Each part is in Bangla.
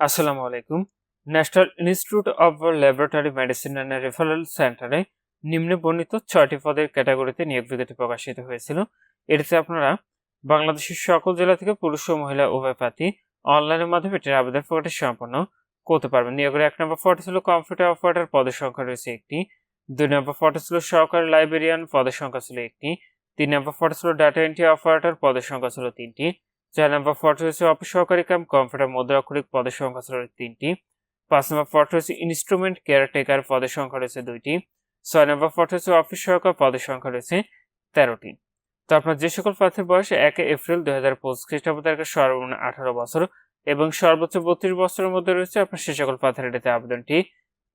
আসসালামু আলাইকুম। National institute of laboratory medicine and referral সেন্টারে নিম্নে বর্ণিত ছয়টি পদের ক্যাটাগরিতে নিয়োগ বিজ্ঞপ্তি প্রকাশিত হয়েছিল। এটিতে আপনারা বাংলাদেশের সকল জেলা থেকে পুরুষ ও মহিলা উভয় প্রার্থী অনলাইনের মাধ্যমে এটির আবেদন প্রকাশ সম্পন্ন করতে পারবেন। নিয়োগের এক নম্বর ফটো ছিল কম্পিউটার অপারেটর, পদের সংখ্যা রয়েছে একটি। দুই নম্বর ফটো ছিল সহকারী লাইব্রেরিয়ান, পদের সংখ্যা ছিল একটি। তিন নম্বর ফটো ছিল ডাটা এন্ট্রি অপারেটর, পদের সংখ্যা ছিল তিনটি। চার নম্বর ফটো হচ্ছে অফিস সহকারী কাম কম্পিউটার মুদ্রাক্ষরিক পদের সংখ্যা ছিল তিনটি। পাঁচ নম্বর ফটো হচ্ছে ইনস্ট্রুমেন্ট কেয়ারটেকার পদের সংখ্যা রয়েছে দুইটি। ছয় নম্বর ফটো হচ্ছে অফিস সহকার পদের সংখ্যা রয়েছে তেরোটি। তো আপনার যে সকল প্রার্থীর বয়স, এক এপ্রিল দুই হাজার পঁচিশ খ্রিস্টাব্দ তারিখে সর্বনিম্ন আঠারো বছর এবং সর্বোচ্চ বত্রিশ বছরের মধ্যে রয়েছে আপনার সে সকল প্রার্থীর এটাতে আবেদনটি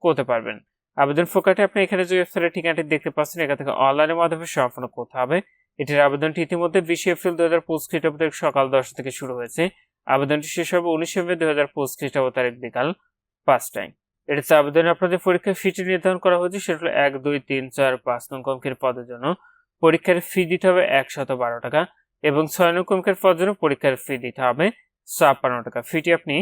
করতে পারবেন। আবেদন প্রক্রিয়াটি আপনি এখানে যে ওয়েবসাইটের ঠিকানাটি দেখতে পাচ্ছেন, এখান থেকে অনলাইনের মাধ্যমে সম্পন্ন করতে হবে। এটির আবেদনটি ইতিমধ্যে বিশে এপ্রিল দু হাজার পঁচিশ সকাল দশটা থেকে শুরু হয়েছে। আবেদনটি শেষ হবে উনিশে মে দু হাজার পঁচিশ খ্রিস্টাব্দ তারিখ বিকাল পাঁচটায়। এটিতে আবেদনে আপনাদের পরীক্ষার ফিটি নির্ধারণ করা হয়েছে, সেটা হলো এক, দুই, তিন, চার, পাঁচ নং অঙ্কের পদের জন্য। পরীক্ষার ফি দিতে হবে একশত বারো টাকা এবং ছয় নং অঙ্কের পদের জন্য পরীক্ষার ফি দিতে হবে ছাপ্পান্ন টাকা। ফিটি আপনি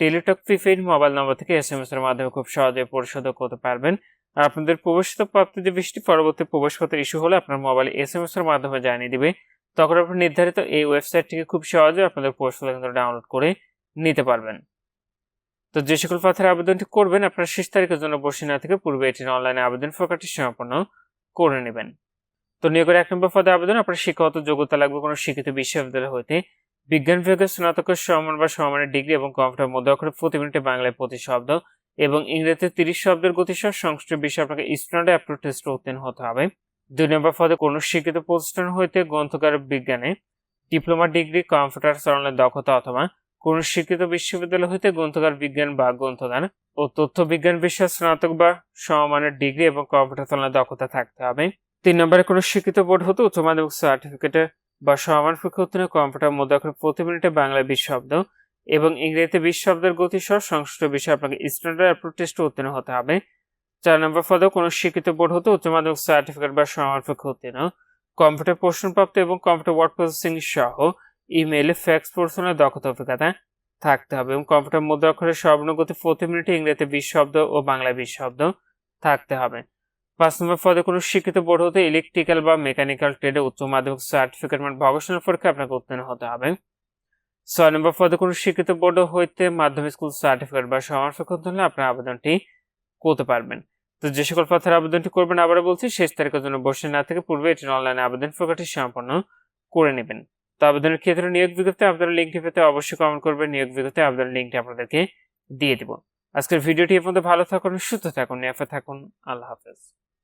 টেলিটক প্রিপেইড মোবাইল নম্বর থেকে এস এম এস এর মাধ্যমে খুব সহজে পরিশোধ করতে পারবেন। আর আপনাদের প্রবেশিত প্রাপ্ত যে বৃষ্টি পরবর্তী প্রবেশপত্র ইস্যু হলে আপনার মোবাইলে এস এম এস এর মাধ্যমে জানিয়ে দিবে। তখন আপনি নির্ধারিত এই ওয়েবসাইট থেকে খুব সহজে আপনাদের প্রবেশপত্র কিন্তু ডাউনলোড করে নিতে পারবেন। তো যে সকল পাথরের আবেদনটি করবেন, আপনার শেষ তারিখের জন্য বসে না থেকে পূর্বে এটির অনলাইনে আবেদন প্রকারটি সম্পন্ন করে নেবেন। তো নিয়োগের এক নম্বর পদে আবেদন, আপনার শিক্ষাগত যোগ্যতা লাগবে কোনো শিক্ষিত বিশ্ববিদ্যালয় হইতে। বিজ্ঞান বিভাগের স্নাতকের সমান বা সমানের ডিগ্রি এবং কম্পিউটার মধ্যে অক্ষরে প্রতি মিনিটে বাংলায় প্রতি শব্দ এবং ইংরেজিতে তিরিশ শব্দের গতিসহ সংশ্লিষ্ট বিষয়ে আপনাকে স্ট্যান্ডার্ড অ্যাপ্রুভ টেস্ট উত্তীর্ণ হতে হবে। দুই নম্বর পদে কোনো শিক্ষিত প্রতিষ্ঠান হইতে গ্রন্থকার বিজ্ঞানে, ডিপ্লোমা, ডিগ্রি, কম্পিউটার, চালনের দক্ষতা অথবা কোন শিক্ষিত বিশ্ববিদ্যালয় হইতে গ্রন্থকার বিজ্ঞান বা গ্রন্থগান ও তথ্য বিজ্ঞান বিষয়ে স্নাতক বা সমমানের ডিগ্রি এবং কম্পিউটার চালনের দক্ষতা থাকতে হবে। তিন নম্বরে কোনো শিক্ষিত বোর্ড হতে উচ্চ মাধ্যমিক সার্টিফিকেটে বা সমান পরীক্ষা উত্তীর্ণ কম্পিউটার মধ্যে প্রতি মিনিটে বাংলা বিশ শব্দ এবং ইংরেজিতে বিশ শব্দের গতি সহ সংশ্লিষ্ট বিষয়ে আপনাকে স্ট্যান্ডার্ড অ্যাপ্রুভ টেস্টে উত্তীর্ণ হতে হবে। চার নম্বর পদে কোনো শিক্ষিত বোর্ড হতে উচ্চ মাধ্যমিক সার্টিফিকেট বা সমান উত্তীর্ণ। কম্পিউটার প্রশ্নপ্রাপ্ত এবং কম্পিউটার ওয়ার্ড প্রসেসিং সহ ইমেইলে ফ্যাক্স প্রশ্নের দক্ষতা অভিজ্ঞতা থাকতে হবে এবং কম্পিউটার মুদ্রা অক্ষরের সর্বনগতি প্রতি মিনিটে ইংরেজিতে বিশ শব্দ ও বাংলায় বিশ শব্দ থাকতে হবে। পাঁচ নম্বর পদে কোনো শিক্ষিত বোর্ড হতে ইলেকট্রিক্যাল বা মেকানিক্যাল ট্রেডে উচ্চ মাধ্যমিক সার্টিফিকেট মানে ভকেশনাল পরীক্ষা আপনাকে উত্তীর্ণ হতে হবে। ছয় নম্বর পদে কোনো শিক্ষিত বোর্ড হইতে মাধ্যমিক স্কুল সার্টিফিকেট বা শিক্ষক হলে আপনার আবেদনটি করতে পারবেন। তো যে সকল পথের আবেদনটি করবেন আবার বলছি, শেষ তারিখের জন্য বসে না থেকে পূর্বে এটির অনলাইনে আবেদন প্রক্রিয়াটি সম্পন্ন করে নেবেন। তো আবেদনের ক্ষেত্রে নিয়োগ বিজ্ঞপ্তি আপনারা লিঙ্কটি পেতে অবশ্যই কমেন্ট করবেন। নিয়োগ বিজ্ঞপ্তি, আবেদনের লিঙ্কটি আপনাদেরকে দিয়ে দিব। আজকের ভিডিওটি এ পর্যন্ত ভালো থাকুন, সুস্থ থাকুন, নিরাপদ থাকুন। আল্লাহ হাফেজ।